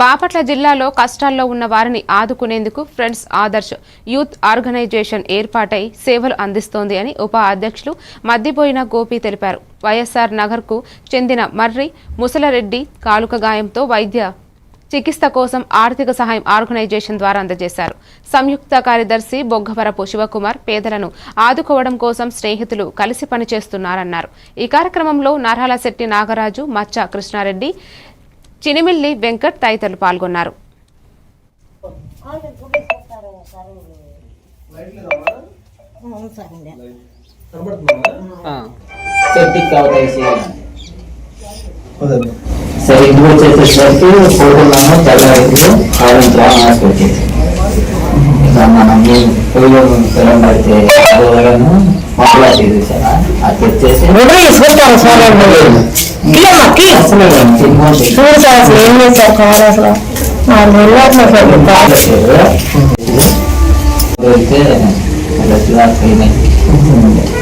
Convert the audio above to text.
బాపట్ల జిల్లాలో కష్టాల్లో ఉన్న వారిని ఆదుకునేందుకు ఫ్రెండ్స్ ఆదర్శ్ యూత్ ఆర్గనైజేషన్ ఏర్పాటై సేవలు అందిస్తోంది అని ఉప అధ్యక్షులు మద్దిపోయిన గోపి తెలిపారు. వైఎస్ఆర్ నగర్కు చెందిన మర్రి ముసలరెడ్డి కాలుక గాయంతో వైద్య చికిత్స కోసం ఆర్థిక సహాయం ఆర్గనైజేషన్ ద్వారా అందజేశారు. సంయుక్త కార్యదర్శి బొగ్గవరపు శివకుమార్ పేదలను ఆదుకోవడం కోసం స్నేహితులు కలిసి పనిచేస్తున్నారన్నారు. ఈ కార్యక్రమంలో నర్హాల నాగరాజు మచ్చ కృష్ణారెడ్డి చినిమిల్లి వెంకట్ తదితరులు పాల్గొన్నారు. సెప్టిక్ అవుతాయి సరే ఇంటికి వచ్చేసేసరికి పోతున్నాము. తెల్లవారికి సాయంత్రం హాస్పిటల్కి మనం పొయ్యి పడితే మొక్కలా తీసేసారా అది తెచ్చేసి ఎవరు తీసుకుంటారు సార్ తీయమ్మా తీ అసలు తినమని చూడు సార్ అసలు ఏం చేశారు కావాలి అసలు నాలుగు నెలలు అవుతుంది సార్